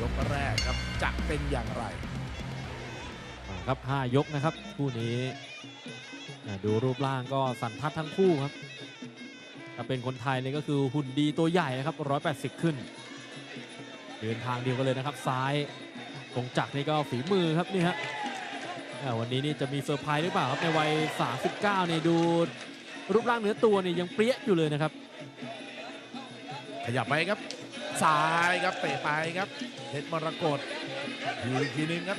ยกแรกครับจะเป็นอย่างไรมาครับ5ยกนะครับคู่นี้อ่าดูรูปร่างก็สันทัดทั้งคู่ครับถ้าเป็นคนไทยเนี่ยก็คือหุ่นดีตัวใหญ่นะครับ 180 ขึ้น เดินทางเดียวกันเลยนะครับ ซ้ายกงจักรนี่ก็ฝีมือครับนี่ฮะอ่าวันนี้นี่จะมีเซอร์ไพรส์หรือเปล่าครับในวัย 39นี่ดูรูปร่างเนื้อตัวนี่ยังเปรี้ยอยู่เลยนะครับ ขยับไปครับ ซ้ายครับเตะไปครับเพชรมรกตอยู่อีกทีนึงครับ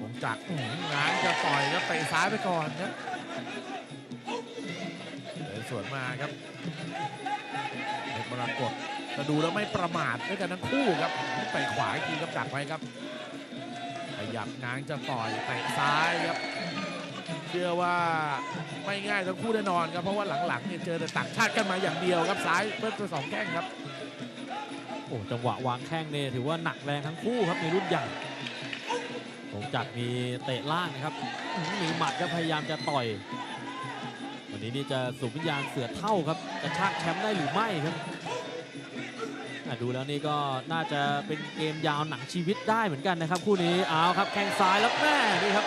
ผมจักรงานจะต่อยครับเตะซ้ายไปก่อนครับเดินสวนมาครับเพชรมรกตจะดูแล้วไม่ประมาทด้วยกันทั้งคู่ครับเตะขวาอีกทีครับดักไว้ครับขยับงางจะต่อยเตะซ้ายครับ เชื่อว่าไม่ง่ายทั้งคู่แน่นอนครับเพราะว่าหลังๆเนี่ยเจอแต่ต่างชาติกันมาอย่างเดียวครับซ้ายเบิ้ลไปสองแข้งครับโอ้จังหวะวางแข้งเนี่ยถือว่าหนักแรงทั้งคู่ครับในรุ่นใหญ่กงจักมีเตะล่างนะครับมีหมัดก็พยายามจะต่อย วันนี้นี่จะสูบวิญญาณเสือเท่าครับจะชากแชมป์ได้หรือไม่ครับดูแล้วนี่ก็น่าจะเป็นเกมยาวหนังชีวิตได้เหมือนกันนะครับ คู่นี้เอาครับแข้งซ้ายแล้วแม่นี่ครับ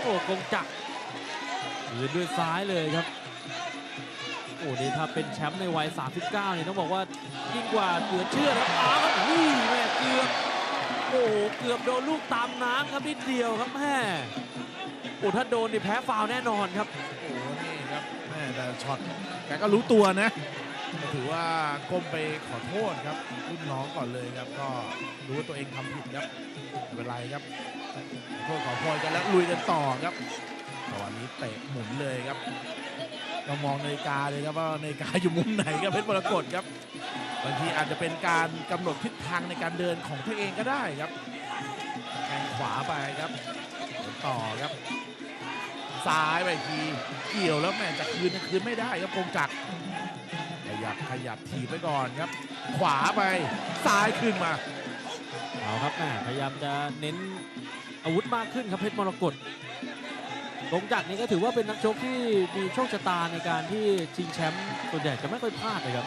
โอ้กงจักร ยืนด้วยซ้ายเลยครับ โอ้นี่ถ้าเป็นแชมป์ในวัย 39 เนี่ยต้องบอกว่ายิ่งกว่าเหลือเชื่อครับอ้าวครับนี่แม่เกือบโอ้โหเกือบโดนลูกตามน้ำครับนิดเดียวครับแม่โอ้ถ้าโดนนี่แพ้ฟาวแน่นอนครับ โอ้โหนี่ครับแม่แต่ช็อตแกก็รู้ตัวนะถือว่าก้มไปขอโทษครับรุ่นน้องก่อนเลยครับ ก็รู้ว่าตัวเองทำผิดครับไม่เป็นไรครับขอโทษขอโพยกันแล้วลุยกันต่อครับ ตอนนี้เตะหมุนเลยครับก็มองนาฬิกาเลยครับว่านาฬิกาอยู่มุมไหนครับเพชรมรกตครับบางทีอาจจะเป็นการกำหนดทิศทางในการเดินของตัวเองก็ได้ครับแทงขวาไปครับ ต่อครับซ้ายไปทีเกี่ยวแล้วแม่จะคืนคืนไม่ได้ครับกงจักรขยับขยับถีบไปก่อนครับ ขวาไปซ้ายขึ้นมาเอาครับแม่พยายามจะเน้นอาวุธมากขึ้นครับเพชรมรกต กงจักนี่ก็ถือว่าเป็นนักชกที่มีโชคชะตาในการที่ชิงแชมป์ส่วนใหญ่จะไม่ค่อยพลาดเลยครับ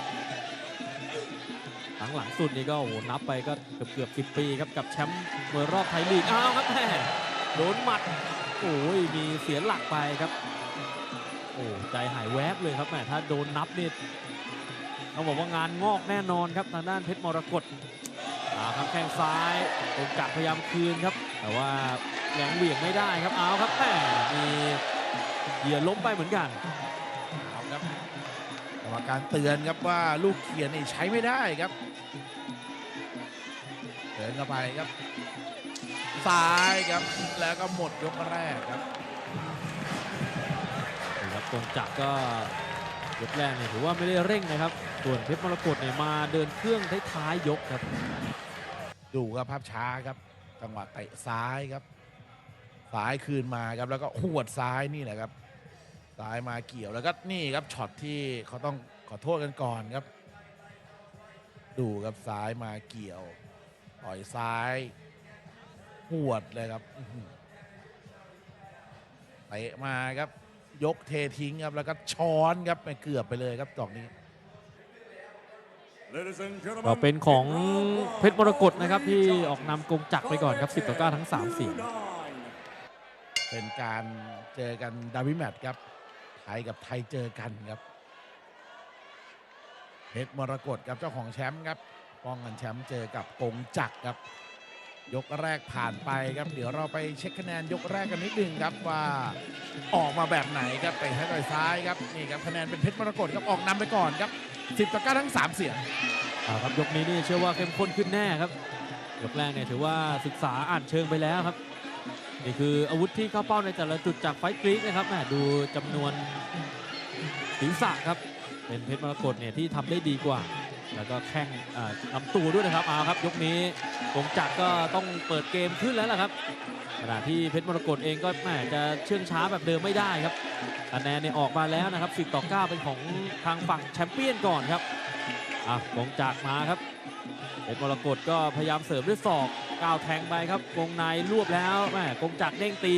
หลังหลังสุดนี่ก็โอ้โหนับไปก็เกือบเกือบสิบปีครับกับแชมป์มวยรอบไทยลีกอ้าวครับแม่โดนหมัดโอ้ยมีเสียหลักไปครับ โอ้ใจหายแวบเลยครับแม่ถ้าโดนนับนี่ต้องบอกว่างานงอกแน่นอนครับทางด้านเพชรมรกตอาครับแข้งซ้ายโอกาสพยายามคืนครับ แต่ว่า แรงเหวี่ยงไม่ได้ครับเอาครับแม่มีเหยียดล้มไปเหมือนกันเอาครับกรรมการเตือนครับว่าลูกเขียนนี่ใช้ไม่ได้ครับเดินเข้าไปครับซ้ายครับแล้วก็หมดยกแรกครับนี่ครับตรงจักรก็ยกแรกเนี่ยถือว่าไม่ได้เร่งนะครับ ส่วนเพชรมรกตเนี่ยมาเดินเครื่องท้ายๆยกครับ ดูครับภาพช้าครับจังหวะเตะซ้ายครับ ซ้ายคืนมาครับแล้วก็หวดซ้ายนี่แหละครับซ้ายมาเกี่ยวแล้วก็นี่ครับช็อตที่เขาต้องขอโทษกันก่อนครับ ดูครับซ้ายมาเกี่ยวต่อยซ้ายหวดเลยครับอื้อหือเตะมาครับ ยกเททิ้งครับแล้วก็ช้อนครับไปเกือบไปเลยครับดอกนี้ก็เป็นของเพชรมรกตนะครับที่ออกนำกงจักรไปก่อนครับ 10 ต่อ 9 ทั้ง 3 เสียง เป็นการเจอกันดาวิแมตครับ ไทยกับไทยเจอกันครับเพชรมรกตครับเจ้าของแชมป์ครับป้องกันแชมป์เจอกับกงจักรครับ ยกแรกผ่านไปครับ เดี๋ยวเราไปเช็คคะแนนยกแรกกันนิดนึงครับว่าออกมาแบบไหนครับไปให้ต่อยซ้ายครับนี่ครับคะแนนเป็นเพชรมรกตครับออกนำไปก่อนครับ10ต่อ9ทั้ง 3 เสียงครับยกนี้นี่เชื่อว่าเข้มข้นขึ้นแน่ครับยกแรกเนี่ยถือว่าศึกษาอ่านเชิงไปแล้วครับ นี่คืออาวุธที่เข้าเป้าในแต่ละจุดจากไฟท์กรีกนะครับแหมดูจำนวนศีรษะครับ เป็นเพชรมรกตเนี่ยที่ทำได้ดีกว่า แล้วก็แข้งอ่าลำตัวด้วยนะครับเอาครับ ยกนี้กงจักรก็ต้องเปิดเกมขึ้นแล้วล่ะครับขณะที่เพชรมรกตเองก็แหมจะเชื่องช้าแบบเดิมไม่ได้ครับคะแนนเนี่ยออกมาแล้วนะครับ10ต่อ9เป็นของทางฝั่งแชมเปี้ยนก่อนครับอะกงจักรมาครับ เพชรมรกตก็พยายามเสริมด้วยศอกก้าวแทงไปครับวงในรวบแล้วแม่กงจักรเด้งตี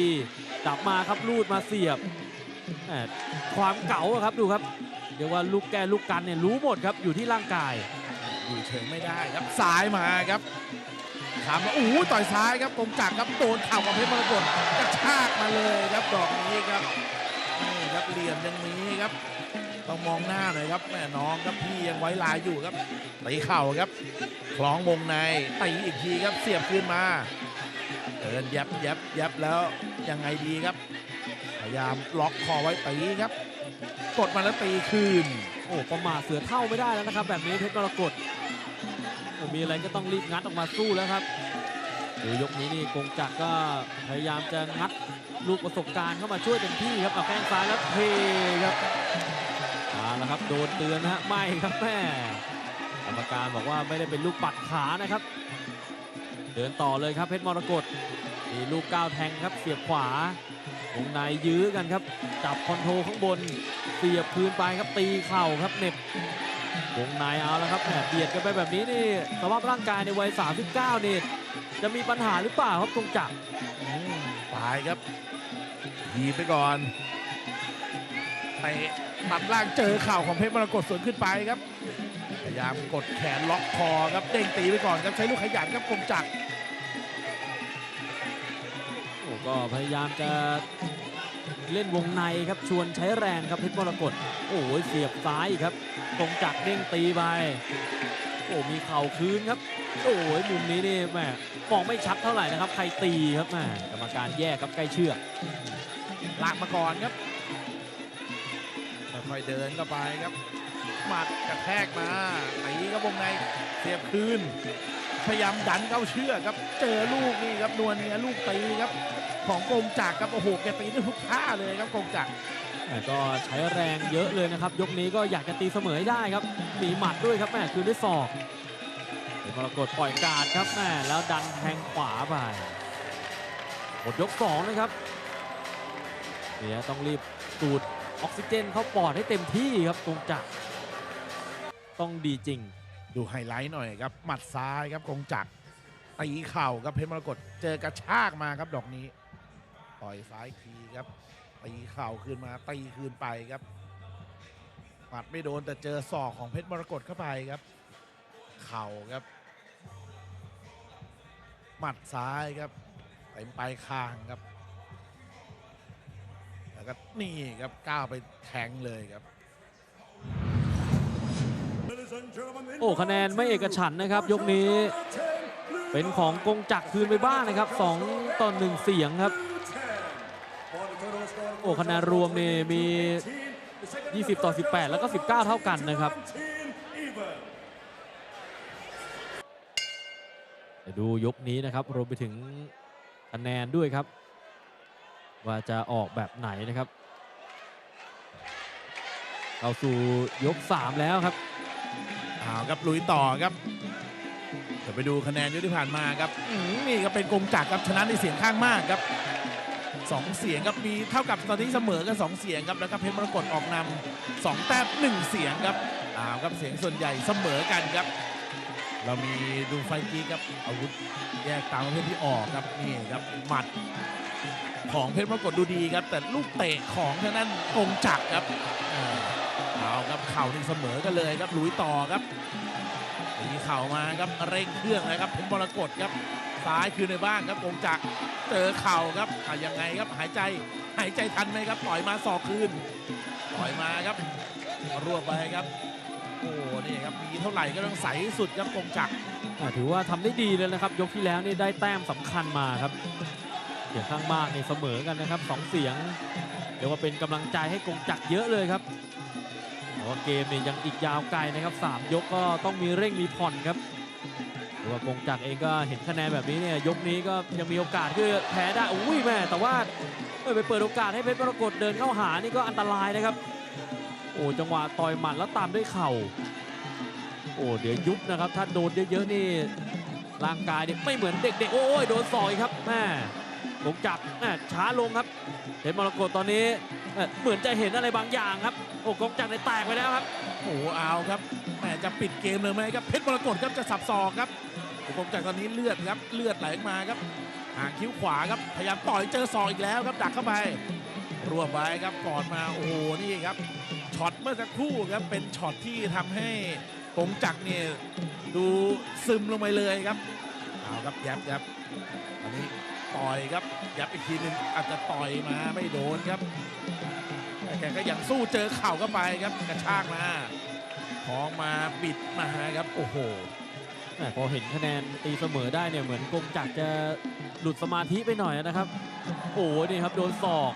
จับมาครับลูดมาเสียบแม่ความเก๋าครับดูครับเรียกว่าลูกแกลูกกันเนี่ยรู้หมดครับอยู่ที่ร่างกาย อยู่เฉยไม่ได้ครับซ้ายมาครับถามว่าโอ้โหต่อยซ้ายครับกงจักรครับโดนเข่าของเพชรมรกตกระชากมาเลยครับดอกนี้ครับนี่ครับเหลี่ยมยังมีครับ ต้องมองหน้าหน่อยครับแม่น้องครับพี่ยังไว้ลายอยู่ครับตีเข่าครับคล้องวงในตีอีกทีครับเสียบคืนมาเดินยับยับยับแล้วยังไงดีครับ พยายามล็อกคอไว้ตีครับ กดมาแล้วตีคืน โอ้ประมาทเสือเท่าไม่ได้แล้วนะครับ แบบนี้เพชรมรกตโอ้มีอะไรก็ต้องรีบงัดออกมาสู้แล้วครับดูยกนี้นี่กงจักรก็พยายามจะงัดลูกประสบการณ์เข้ามาช่วยเต็มที่ครับเอาแข้งซ้ายแล้วเทครับ แล้วครับโดนเตือนนะฮะไม่ครับแม่กรรมการบอกว่าไม่ได้เป็นลูกปัดขานะครับ เดินต่อเลยครับเพชรมรกตมีลูกก้าวแทงครับเสียบขวาวงในยื้อกันครับ จับคอนโทรลข้างบน เสียบคืนไปครับตีเข่าครับเน็บวงในเอาแล้วครับแหมเบียดกันไปแบบนี้นี่สภาพร่างกายในวัย 39 นี่จะมีปัญหาหรือเปล่าครับตรงจักรตายครับทีบไปก่อน เตะตัดล่างเจอเข่าของเพชรมรกตสวนขึ้นไปครับ พยายามกดแขนล็อกคอครับเด้งตีไปก่อนครับใช้ลูกขยันครับกงจักรโอ้ก็พยายามจะเล่นวงในครับชวนใช้แรงครับเพชรมรกตโอ้ยเสียบซ้ายครับตรงจักรเด้งตีไปโอ้มีเข่าคืนครับ โอ้ยมุมนี้นี่แหมมองไม่ชัดเท่าไหร่นะครับ ใครตีครับแหมกรรมการแยกครับใกล้เชือกลากมาก่อนครับ ค่อยเดินเข้าไปครับหมัดกระแทกมาตีครับวงในเสียบคืน พยายามดันเข้าเชือกครับ เจอลูกนี่ครับนวลเนียลูกตีครับ ของกงจักรครับโอ้โหแกตีได้ทุกท่าเลยครับกงจักรแต่ก็ใช้แรงเยอะเลยนะครับ ยกนี้ก็อยากจะตีเสมอให้ได้ครับมีหมัดด้วยครับแม่คืนด้วยศอกเมรกตปล่อยการดครับแม่แล้วดันแทงขวาไปหมดยกสองนะครับเดี๋ยวต้องรีบสูด ออกซิเจนเข้าปอดให้เต็มที่ครับตรงจักรต้องดีจริง ดูไฮไลท์หน่อยครับ หมัดซ้ายครับกงจักรตีเข่าครับเพชรมรกตเจอกระชากมาครับดอกนี้ ต่อยซ้ายทีครับตีเข่าคืนมาตีคืนไปครับ หมัดไม่โดนแต่เจอศอกของเพชรมรกตเข้าไปครับ เข่าครับ หมัดซ้ายครับเต็มไปลายคางครับ ก็นี่ครับก้าวไปแทงเลยครับ โอ้คะแนนไม่เอกฉันนะครับ ยกนี้ เป็นของกงจักรคืนไปบ้างนะครับ2ต่อ1เสียงครับ โอ้คะแนนรวมนี่มี 20 ต่อ 18 แล้วก็ 19 เท่ากันนะครับดูยกนี้นะครับรวมไปถึงคะแนนด้วยครับ ว่าจะออกแบบไหนนะครับเข้าสู่ยก 3 แล้วครับเอาครับลุยต่อครับเดี๋ยวไปดูคะแนนยกที่ผ่านมาครับอื้อหือนี่ก็เป็นกงจักรครับชนะในเสียงข้างมากครับสองเสียงครับมีเท่ากับตอนนี้เสมอกันสองเสียงครับแล้วก็เพชรมรกตออกนำสองแต้มหนึ่งเสียงครับอ้าวครับเสียงส่วนใหญ่เสมอกันครับ เรามีดูไฟกี้ครับอาวุธแยกตามประเภทที่ออกครับนี่ครับหมัด ของเพชรมรกตดูดีครับ แต่ลูกเตะของทางนั้นกงจักรครับอ่าเอาครับเข่านี่เสมอกันเลยครับลุยต่อครับตีเข่ามาครับเร่งเครื่องนะครับเพชรมรกตครับซ้ายคืนในบ้านครับกงจักรเจอเข่าครับอะยังไงครับหายใจหายใจทันไหมครับปล่อยมาสอกคืนปล่อยมาครับรวบไปครับโอ้นี่ครับมีเท่าไหร่ก็ต้องใสสุดครับกงจักรถือว่าทำได้ดีเลยนะครับ ยกที่แล้วนี่ได้แต้มสำคัญมาครับ เสียงข้างมากนี่เสมอกันนะครับสองเสียงเรียกว่าเป็นกำลังใจให้กงจักรเยอะเลยครับแต่ว่าเกมเนี่ยยังอีกยาวไกลนะครับสามยกก็ต้องมีเร่งมีผ่อนครับหรือว่ากงจักรเองก็เห็นคะแนนแบบนี้เนี่ยยกนี้ก็ยังมีโอกาสที่จะแพ้ได้อุ้ยแม่แต่ว่าเอ้ยไปเปิดโอกาสให้เพชรมรกตเดินเข้าหานี่ก็อันตรายนะครับ โอ้จังหวะต่อยหมัดแล้วตามด้วยเข่าโอ้เดี๋ยวยุบนะครับถ้าโดนเยอะๆนี่ร่างกายเนี่ยไม่เหมือนเด็กๆโอ้ยโดนสอยครับแม่ ผมจับช้าลงครับเห็นมรกตตอนนี้เหมือนจะเห็นอะไรบางอย่างครับโอ้กองจักรในยแตกไปแล้วครับโอ้เอาครับแหมจะปิดเกมเลยไหมครับเพชรมรกตครับจะสับศอกครับกงจักรตอนนี้เลือดครับเลือดไหลมาครับหางคิ้วขวาครับพยายามต่อยเจอศอกอีกแล้วครับดักเข้าไปรวบไว้ครับก่อนมาโอ้โหนี่ครับช็อตเมื่อสักครู่ครับเป็นช็อตที่ทำให้กงจักรเนี่ยดูซึมลงไปเลยครับเอาครับยับยับอันนี้ ต่อยครับยับอีกทีหนึงอาจจะต่อยมาไม่โดนครับแต่แกก็ยังสู้เจอเข่าเข้าไปครับกระชากมาของมาบิดมาครับโอ้โหแต่พอเห็นคะแนนตีเสมอได้เนี่ยเหมือนกงจักรจะหลุดสมาธิไปหน่อยนะครับ โอ้โหนี่ครับโดนศอก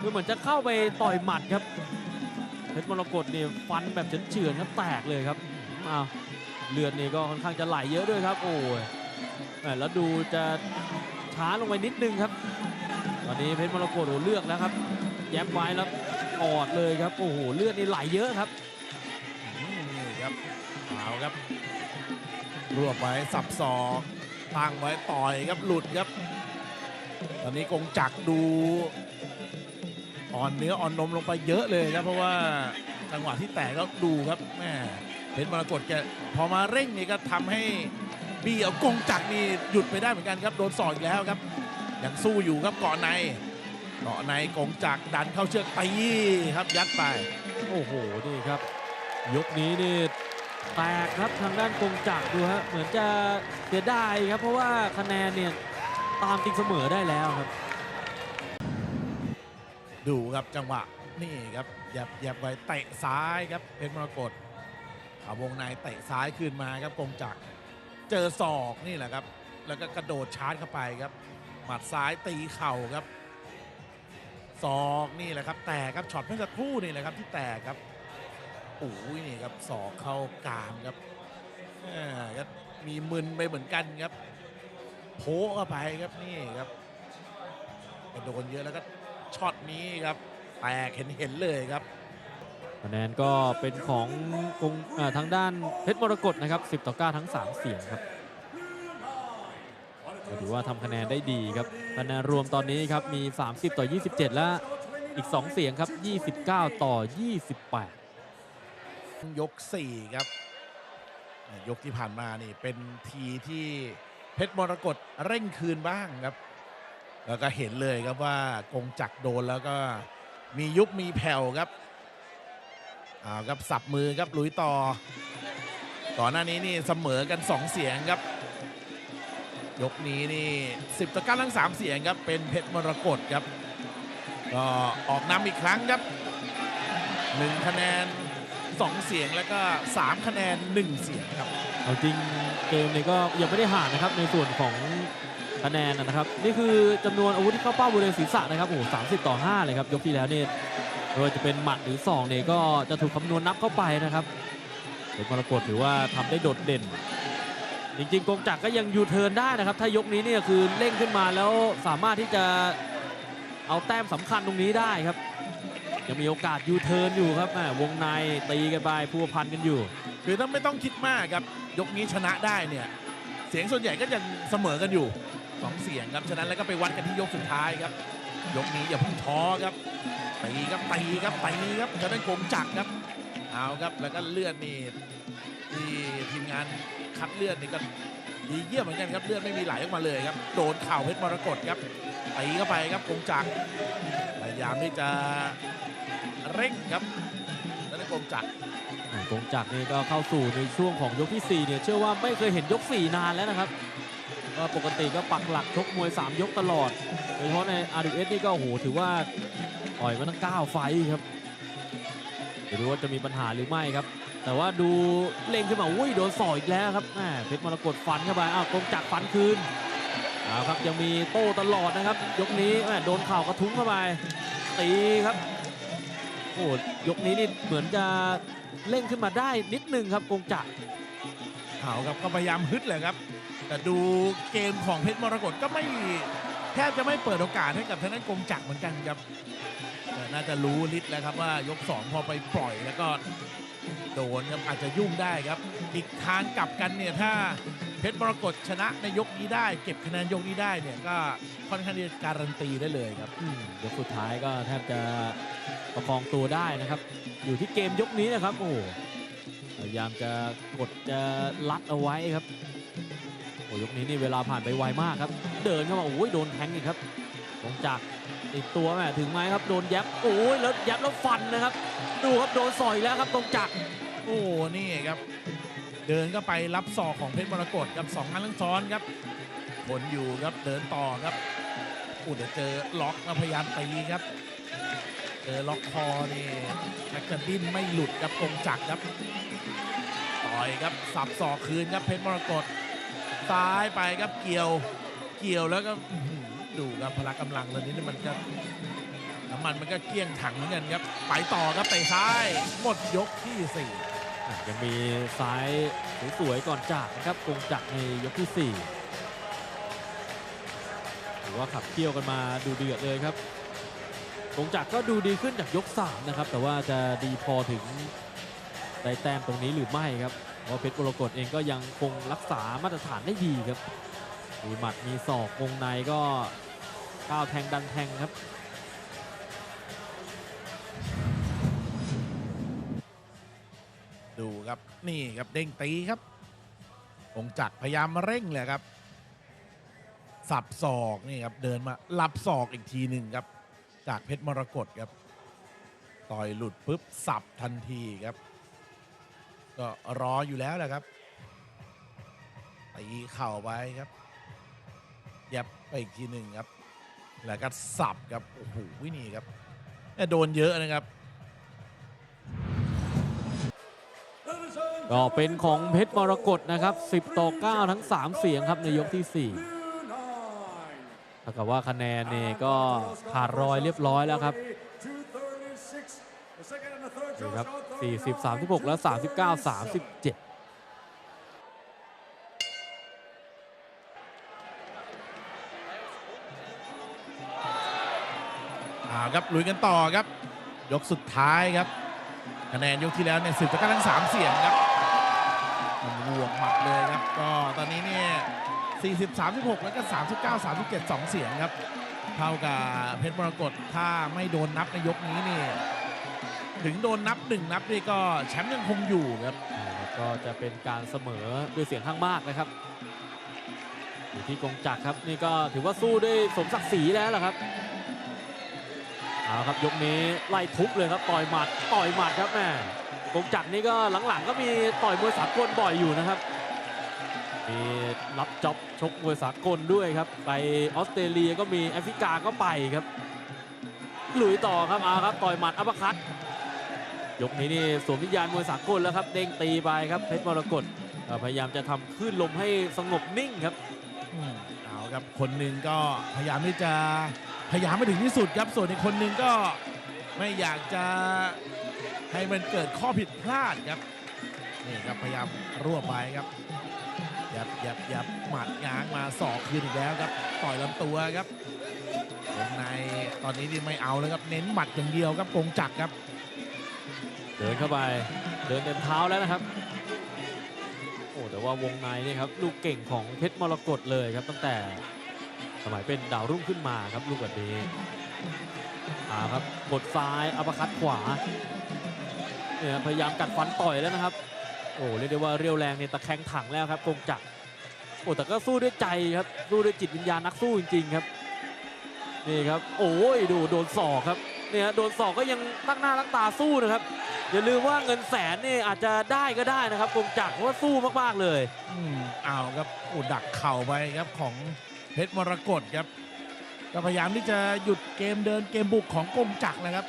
คือเหมือนจะเข้าไปต่อยหมัดครับเพชรมรกตนี่ยฟันแบบเฉือนๆครับแตกเลยครับอ้าวเลือดนี่ก็ค่อนข้างจะไหลเยอะด้วยครับ โอ้ยแต่แล้วดูจะ ช้าลงไปนิดนึงครับ ตอนนี้เพชรมรกตโอ้เลือกแล้วครับ แย้มไว้แล้วกอดเลยครับโอ้โหเลือดนี่ไหลเยอะครับนี่ครับเอาครับรวบไว้สับศอกตั้งไว้ต่อยครับหลุดครับ ตอนนี้กงจักดูอ่อนเนื้ออ่อนนมลงไปเยอะเลยครับ เพราะว่าจังหวะที่แตกก็ดูครับแม่เพชรมรกตแกพอมาเร่งนี่ก็ทำให้ บีเอากงจักรนี่หยุดไปได้เหมือนกันครับโดนสอกอีกแล้วครับ ยังสู้อยู่ครับเกาะในเกาะในกงจักรดันเข้าเชือกตีครับยัดไป โอ้โหนี่ครับ ยกนี้นี่แตกครับทางด้านกงจักรดูฮะเหมือนจะเสียดายครับ เพราะว่าคะแนนเนี่ยตามติงเสมอได้แล้วครับ ดูครับจังหวะนี่ครับหยับหยับไว้เตะซ้ายครับเพชรมรกตเอาวงในเตะซ้ายคืนมาครับกงจักร เจอศอกนี่แหละครับ แล้วก็กระโดดชาร์จเข้าไปครับ หมัดซ้ายตีเข่าครับศอกนี่แหละครับ แตกครับช็อตเมื่อสักครู่นี่แหละครับที่แตกครับโอ้ยนี่ครับศอกเข้ากางครับอ่าครับมีมึนไปเหมือนกันครับ โผล่เข้าไปครับนี่ครับกระโดนเยอะแล้วก็ช็อตนี้ครับแตกเห็นเห็นเลยครับ คะแนนก็เป็นของกงทางด้านเพชรมรกตนะครับ 10 ต่อ 9 ทั้ง 3 เสียงครับถือว่าทำคะแนนได้ดีครับคะแนนรวมตอนนี้ครับมี 30 ต่อ 27 และอีก 2 เสียงครับ 29 ต่อ 28 ยก 4 ครับ ยกที่ผ่านมานี่เป็นทีที่เพชรมรกตเร่งคืนบ้างครับ แล้วก็เห็นเลยครับว่ากงจักโดนแล้วก็มียุบมีแผ่วครับ อาครับสับมือครับลุยต่อ ก่อนหน้านี้นี่เสมอกัน 2 เสียงครับ ยกนี้นี่10ต่อ9ทั้ง 3 เสียงครับ เป็นเพชรมรกตครับก็ออกนำอีกครั้งครับ1คะแนน 2 เสียงแล้วก็ 3 คะแนน 1 เสียงครับเอาจริงเกมเนี่ยก็ยังไม่ได้ห่างนะครับในส่วนของคะแนนนะครับ นี่คือจำนวนอาวุธที่เข้าเป้าบริเวณศีรษะนะครับโอ้โหสามสิบต่อ5เลยครับ ยกที่แล้วเนี่ย ไม่ว่าจะเป็นหมัดหรือศอกเนี่ยก็จะถูกคำนวณนับเข้าไปนะครับเป็นมรกตถือว่าทำได้โดดเด่น จริงๆกงจักรก็ยังยูเทิร์นได้นะครับ ถ้ายกนี้เนี่ยคือเร่งขึ้นมาแล้วสามารถที่จะเอาแต้มสำคัญตรงนี้ได้ครับยังมีโอกาสยูเทิร์นอยู่ครับแมวงในตีกันไปพัวพันกันอยู่ คือถ้าไม่ต้องคิดมากครับยกนี้ชนะได้เนี่ยเสียงส่วนใหญ่ก็ยังเสมอกันอยู่สองเสียงครับฉะนั้นแล้วก็ไปวัดกันที่ยกสุดท้ายครับ ยกนี้อย่าเพิ่งท้อครับ ตีครับตีครับตีครับจะได้โกงจักรครับเอาครับแล้วก็เลือดนี่ที่ทีมงานคัดเลือดนี่ก็ดีเยี่ยมเหมือนกันครับเลือดไม่มีไหลออกมาเลยครับโดนเข่าเพชรมรกตครับตีเข้าไปครับโกงจักรพยายามที่จะเร่งครับแล้วได้โกงจักรกงจักรนี่ก็เข้าสู่ในช่วงของยกที่ 4 เนี่ยเชื่อว่าไม่เคยเห็นยก 4 นานแล้วนะครับก็ปกติก็ปักหลักชกมวย 3 ยกตลอดโดยเฉพาะใน RWS นี่ก็โหถือว่า ต่อยมาตั้ง 9 ไฟครับไม่รู้ว่าจะมีปัญหาหรือไม่ครับ แต่ว่าดูเล่งขึ้นมาอุ้ยโดนสอยอีกแล้วครับแหม่เพชรมรกตฟันเข้าไปอ้าวกงจักรฟันคืนอาครับยังมีโต้ตลอดนะครับ ยกนี้แหม่โดนเข่ากระทุ้งเข้าไปตีครับโอ้ยกนี้นี่เหมือนจะเร่งขึ้นมาได้นิดนึงครับกงจักรเอาครับก็พยายามฮึดแหละครับ แต่ดูเกมของเพชรมรกตก็ไม่ แทบจะไม่เปิดโอกาสให้กับทางด้านกงจักรเหมือนกันครับแต่น่าจะรู้ลิดแล้วครับว่ายก 2 พอไปปล่อยแล้วก็โดนครับอาจจะยุ่งได้ครับ อีกทางกลับกันเนี่ยถ้าเพชรมรกตชนะในยกนี้ได้ เก็บคะแนนยกนี้ได้เนี่ยก็ค่อนข้างที่จะการันตีได้เลยครับอืมยกสุดท้ายก็แทบจะประคองตัวได้นะครับ อยู่ที่เกมยกนี้นะครับโอ้โหพยายามจะกดจะลัดเอาไว้ครับโอ้ยกนี้นี่เวลาผ่านไปไวมากครับ เดินเข้ามาโอ้ยโดนแทงอีกครับกงจักรติดตัวแม่ถึงไหมครับโดนยับโอ้ยแล้วยับแล้วฟันนะครับ ดูครับโดนสอยแล้วครับตรงจักโอ้นี่ครับ เดินก็ไปรับศอกของเพชรมรกตกับสองงานลังซ้อนครับผลอยู่ครับเดินต่อครับอุยเดี๋ยวเจอล็อกมาพยายามตีครับเจอล็อกคอนี่แม็กกาดิ้นไม่หลุดครับกงจักครับ ต่อยครับสับศอกคืนครับเพชรมรกต ซ้ายไปครับเกี่ยว เกี่ยวแล้วก็ดูครับพละกำลังตอนนี้นี่มันก็น้ำมันมันก็เกลี้ยงถังเหมือนกันครับ ไปต่อครับเตะซ้ายหมดยกที่สี่อะยังมีซ้ายสวยๆก่อนจากนะครับกงจักรในยกที่4ถือว่าขับเคี่ยวกันมาดูเดือดเลยครับกงจักรก็ดูดีขึ้นจากยก3นะครับ แต่ว่าจะดีพอถึงได้แต้มตรงนี้หรือไม่ครับ ราะเพชรมรกตเองก็ยังคงรักษามาตรฐานได้ดีครับ มีหมัดมีศอกวงในก็ก้าวแทงดันแทงครับดูครับนี่ครับเด้งตีครับองจักรพยายามมาเร่งเลยครับ สับศอกนี่ครับเดินมารับศอกอีกทีหนึ่งครับ จากเพชรมรกตครับ ต่อยหลุดปุ๊บสับทันทีครับ ก็รออยู่แล้วแหละครับตีเข่าไปครับยับไปอีกทีหนึ่งครับ แล้วก็สับครับโอ้โหนี่ครับเนี่ยโดนเยอะนะครับก็เป็นของเพชรมรกตนะครับ 10 ต่อ 9 ทั้ง 3 เสียงครับในยกที่4เท่ากับว่าคะแนนเนี่ยก็ผ่านรอยเรียบร้อยแล้วครับนี่ครับ 40 36 และ 39 37าครับลุยกันต่อครับ ยกสุดท้ายครับ คะแนนยกที่แล้วเนี่ยสิบต่อเก้าทั้งสามเสียงครับมันรวมหมัดเลยครับ ก็ตอนนี้เนี่ย40 36 แล้วก็ 39 37 2 เสียงครับ เท่ากับเพชรมรกตถ้าไม่โดนนับในยกนี้นี่ ถึงโดนนับหนึ่งนับนี่ก็แชมป์ยังคงอยู่ครับก็จะเป็นการเสมอด้วยเสียงข้างมากนะครับ อยู่ที่กงจักรครับนี่ก็ถือว่าสู้ด้วยสมศักดิ์ศรีแล้วล่ะครับเอาครับยกนี้ไล่ทุบเลยครับต่อยหมัดต่อยหมัดครับแม่กงจักรนี่ก็หลังๆ ก็มีต่อยมวยสากลบ่อยอยู่นะครับมีรับจ็อบชกมวยสากลด้วยครับ ไปออสเตรเลียก็มีแอฟริกาก็ไปครับลุยต่อครับเอาครับต่อยหมัดอัปเปอร์คัต ยกนี้นี่สวมวิญญาณมวยสากลแล้วครับเด้งตีไปครับเพชรมรกตพยายามจะทำคลื่นลมให้สงบนิ่งครับเอาครับคนหนึ่งก็พยายามที่จะพยายามไม่ถึงที่สุดครับส่วนอีกคนหนึ่งก็ไม่อยากจะให้มันเกิดข้อผิดพลาดครับนี่ครับพยายามรวบไปครับยับยับยับหมัดง้างมาสอกคืนอีกแล้วครับต่อยลำตัวครับวงในตอนนี้นี่ไม่เอาแล้วครับเน้นหมัดอย่างเดียวครับกงจักรครับ เดินเข้าไปเดินเต็มเท้าแล้วนะครับโอ้แต่ว่าวงในนี่ครับลูกเก่งของเพชรมรกตเลยครับตั้งแต่สมัยเป็นดาวรุ่งขึ้นมาครับลูกแบบนี้อ่าครับกดซ้ายอัปเปอร์คัตขวาเนี่ยพยายามกัดฟันต่อยแล้วนะครับ โอ้เรียกได้ว่าเรียวแรงเนี่ยตะแคงถังแล้วครับกงจักรโอ้แต่ก็สู้ด้วยใจครับสู้ด้วยจิตวิญญาณนักสู้จริงๆครับนี่ครับ โอ้ยดูโดนศอกครับเนี่ยโดนศอกก็ยังตั้งหน้าตั้งตาสู้นะครับ อย่าลืมว่าเงินแสนนี่อาจจะได้ก็ได้นะครับกงจักรเพราะว่าสู้มากๆเลยอืมเอาครับอ้ดักเข่าไปครับของเพชรมรกตครับก็พยายามที่จะหยุดเกมเดินเกมบุกของกงจักรนะครับ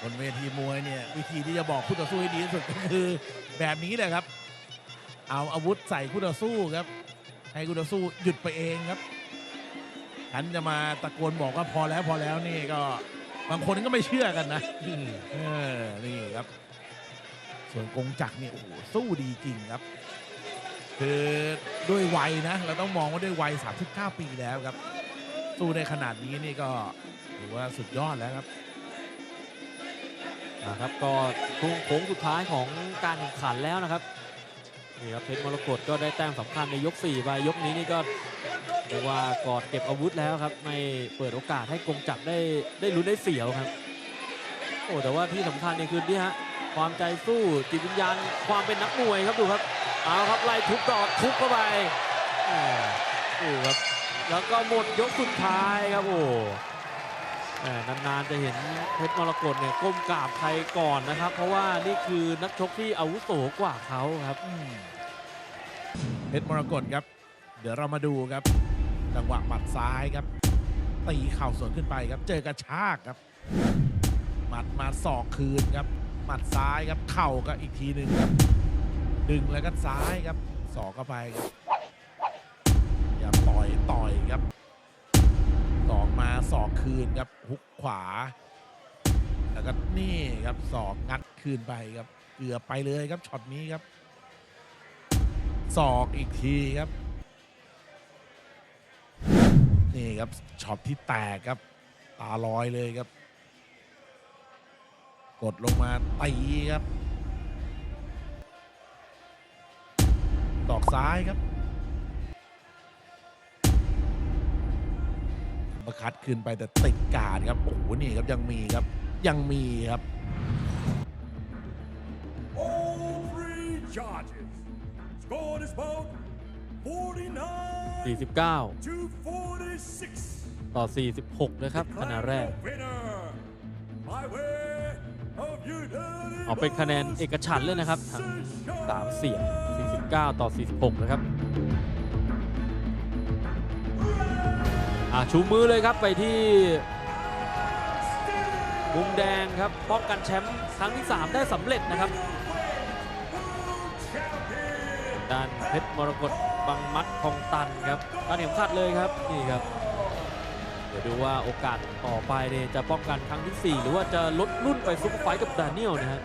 บนเวทีมวยเนี่ยวิธีที่จะบอกคู่ต่อสู้ให้ดีที่สุดก็คือแบบนี้แหละครับ เอาอาวุธใส่คู่ต่อสู้ครับ ให้คู่ต่อสู้หยุดไปเองครับฉันจะมาตะโกนบอกว่าพอแล้วพอแล้วนี่ก็ บางคนก็ไม่เชื่อกันนะเออนี่ครับ ส่วนกงจักรเนี่ยโอ้โหสู้ดีจริงครับ คือด้วยวัยนะ เราต้องมองว่าด้วยวัย 39 ปีแล้วครับ สู้ในขนาดนี้นี่ก็ถือว่าสุดยอดแล้วครับนะครับก็ช่วงโค้งสุดท้ายของการแข่งขันแล้วนะครับนี่ครับเพชรมรกตก็ได้แต้มสำคัญในยก4ไปยกนี้นี่ก็ เรียกว่ากอดเก็บอาวุธแล้วครับไม่เปิดโอกาสให้กงจักรได้ได้ลุ้นได้เสียวครับ โอ้แต่ว่าที่สำคัญเนี่ยคือนี่ฮะความใจสู้จิตวิญญาณความเป็นนักมวยครับดูครับเอาครับไล่ทุบต่อทุบเข้าไปโอ้ครับแล้วก็หมดยกสุดท้ายครับโอ้แหมนานๆจะเห็นเพชรมรกตเนี่ยก้มกราบใครก่อนนะครับ เพราะว่านี่คือนักชกที่อาวุโสกว่าเขาครับเพชรมรกตครับ เดี๋ยวเรามาดูครับ จังหวะหมัดซ้ายครับตีเข่าสวนขึ้นไปครับ เจอกระชากครับ หมัดมาศอกคืนครับ หมัดซ้ายครับเข่าก็อีกทีหนึ่งครับ ดึงแล้วก็ซ้ายครับศอกเข้าไปครับอย่าปล่อยต่อยครับศอกมาศอกคืนครับฮุกขวา แล้วก็นี่ครับศอกงัดคืนไปครับเกือบไปเลยครับช็อตนี้ครับศอกอีกทีครับ นี่ครับช็อตที่แตกครับตาลอยเลยครับ กดลงมาตีครับตอกซ้ายครับประคัดขึ้นไปแต่ติดการดครับโอ้โหนี่ครับยังมีครับยังมีครับ All three charges. Scored is both 49 49 to 46. ต่อ 46 นะครับคะแนนแรก ออกเป็นคะแนนเอกฉันเลยนะครับ ทั้ง 3 เสียง 49 ต่อ 46 นะครับอะชูมือเลยครับไปที่มุมแดงครับป้องกันแชมป์ครั้งที่ 3 ได้สำเร็จนะครับ ด้านเพชรมรกต บังมัดทองตันครับตันเข็มขัดเลยครับนี่ครับ เดี๋ยวดูว่าโอกาสต่อไปเนี่ยจะป้องกันครั้งที่ 4 หรือว่าจะลดรุ่นไปซุปเปอร์ไฟต์กับดานิเอลนะฮะ